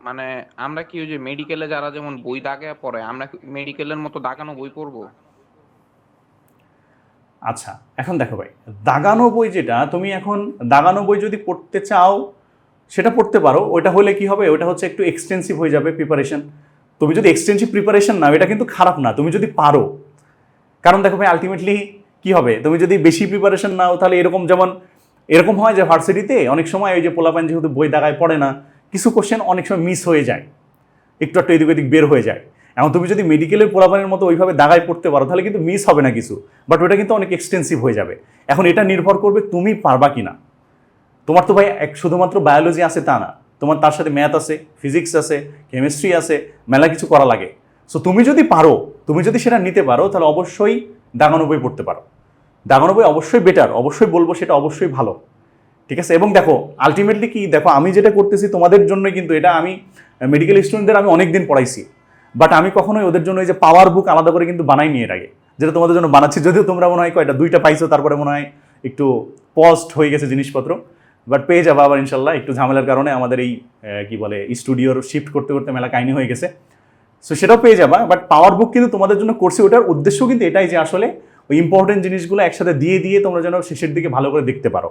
মানে আমরা কি ওই যে মেডিকেলে যারা যেমন বই দাগে পড়ে, আমরা মেডিকেলের মতো দাগানো বই পড়ব? আচ্ছা এখন দেখো ভাই, দাগানো বই যেটা, তুমি এখন দাগানো বই যদি পড়তে চাও, সেটা পড়তে পারো। ওইটা হলে কি হবে? ওটা হচ্ছে একটু এক্সটেন্সিভ হয়ে যাবে প্রিপারেশন তুমি যদি এক্সটেন্সিভ প্রিপারেশন নাও, এটা কিন্তু খারাপ না। তুমি যদি পারো, কারণ দেখো ভাই আলটিমেটলি কি হবে? তুমি যদি বেশি প্রিপারেশন নাও, তাহলে এরকম যেমন, এরকম হয় যে ভার্সিটিতে অনেক সময় ওই যে পোলাপান যেহেতু বই দাগায় পড়ে না কিছু কোশ্চেন অনেক সময় মিস হয়ে যায়। একটু একটু এদিক ওদিক বের হয়ে যায়। এখন তুমি যদি মেডিকেলের পোলাপানের মতো ওইভাবে দাগায় পড়তে পারো, তাহলে কিন্তু মিস হবে না কিছু। বাট ওটা কিন্তু অনেক এক্সটেন্সিভ হয়ে যাবে। এখন এটা নির্ভর করবে তুমি পারবা কি না তোমার তো ভাই এক শুধুমাত্র বায়োলজি আছে তা না। তোমার তার সাথে ম্যাথ আছে ফিজিক্স আছে কেমিস্ট্রি আছে, মেলা কিছু করা লাগে। সো তুমি যদি পারো, তুমি যদি সেটা নিতে পারো, তাহলে অবশ্যই দাগানো বই পড়তে পারো। দাগানো বই অবশ্যই বেটার অবশ্যই বলব সেটা অবশ্যই ভালো। ঠিক আছে? এবং দেখো আলটিমেটলি কি, দেখো, আমি যেটা করতেছি তোমাদের জন্য কিন্তু এটা আমি মেডিকেল স্টুডেন্টদের আমি অনেক দিন পড়াইছি। বাট আমি কখনোই ওদের জন্য এই যে পাওয়ার বুক আলাদা করে কিন্তু বানাইনি এর আগে। যেটা তোমাদের জন্য বানাচ্ছি, যদিও তোমরা মনে হয় কয়টা, দুইটা পাইছো, তারপরে মনে হয় একটু পস্ট হয়ে গেছে জিনিসপত্র। বাট পেয়ে যাব আবার ইনশাল্লাহ, একটু ঝামেলার কারণে আমাদের এই কি বলে স্টুডিওর শিফট করতে করতে মেলা কাহিনী হয়ে গেছে। সো সেটাও পেয়ে যাবা বাট পাওয়ার বুক কিন্তু তোমাদের জন্য করছি, ওটার উদ্দেশ্য কিন্তু এটাই যে আসলে ওই ইম্পর্টেন্ট জিনিসগুলো একসাথে দিয়ে দিয়ে তোমরা যেন শেষের দিকে ভালো করে দেখতে পারো।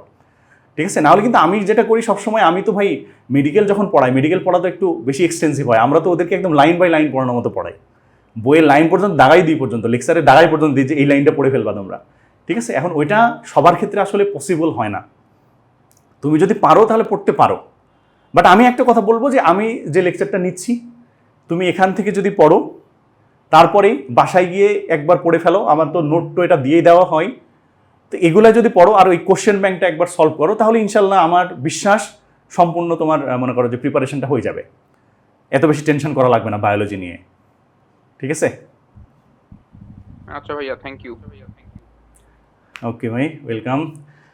ঠিক আছে? নাহলে কিন্তু আমি যেটা করি সবসময় আমি তো ভাই মেডিকেল যখন পড়াই মেডিকেল পড়া তো একটু বেশি এক্সটেন্সিভ হয়। আমরা তো ওদেরকে একদম লাইন বাই লাইন পড়ানোর মতো পড়াই। বইয়ের লাইন পর্যন্ত দাগাই দিই পর্যন্ত লেকচারে দাগাই পর্যন্ত দিই যে এই লাইনটা পড়ে ফেলবা তোমরা। ঠিক আছে? এখন ওইটা সবার ক্ষেত্রে আসলে পসিবল হয় না। তুমি যদি পারো তাহলে পড়তে পারো। বাট আমি একটা কথা বলব যে আমি যে লেকচারটা নিচ্ছি, তুমি এখান থেকে যদি পড়ো, তারপরেই বাসায় গিয়ে একবার পড়ে ফেলো। আমার তো নোট তো এটা দিয়ে দেওয়া হয়। তো এগুলা যদি পড়ো আর ওই কোশ্চেন ব্যাংকটা একবার সলভ করো তাহলে ইনশাল্লাহ আমার বিশ্বাস সম্পূর্ণ তোমার মনে করো যে প্রিপারেশনটা হয়ে যাবে। এত বেশি টেনশন করা লাগবে না বায়োলজি নিয়ে। ঠিক আছে? আচ্ছা ভাইয়া থ্যাংক ইউ ওকে ভাই ওয়েলকাম